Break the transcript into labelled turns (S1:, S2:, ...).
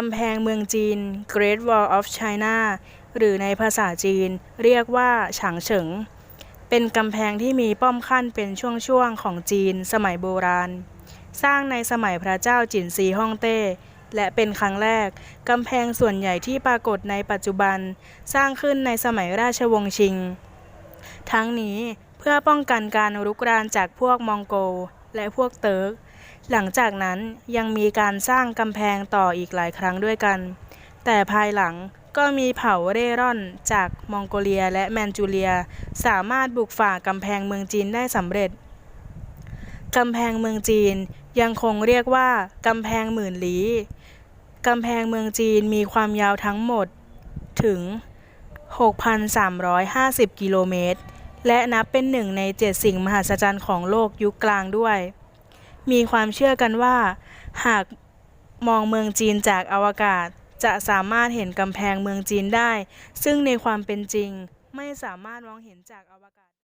S1: กำแพงเมืองจีน Great Wall of China หรือในภาษาจีนเรียกว่าฉางเฉิง เป็นกำแพงที่มีป้อมขั้นเป็นช่วงๆของจีนสมัยโบราณ สร้างในสมัยพระเจ้าจินซีฮ่องเต้ และเป็นครั้งแรก กำแพงส่วนใหญ่ที่ปรากฏในปัจจุบัน สร้างขึ้นในสมัยราชวงศ์ชิง ทั้งนี้เพื่อป้องกันการรุกรานจากพวกมองโกล และพวกเติร์ก หลังจากนั้นยังมีการสร้างกำแพงต่ออีกหลายครั้งด้วยกัน แต่ภายหลังก็มีเผ่าเร่ร่อนจากมองโกเลียและแมนจูเรีย สามารถบุกฝ่ากำแพงเมืองจีนได้สำเร็จ กำแพงเมืองจีนยังคงเรียกว่ากำแพงหมื่นลี้กำแพงเมืองจีนมีความยาวทั้งหมดถึง 6,350 กิโลเมตร และนับเป็นหนึ่งในเจ็ดสิ่งมหัศจรรย์ของโลกยุคกลางด้วย มีความเชื่อกันว่า หากมองเมืองจีนจากอวกาศ จะสามารถเห็นกำแพงเมืองจีนได้ ซึ่งในความเป็นจริงไม่สามารถมองเห็นจากอวกาศ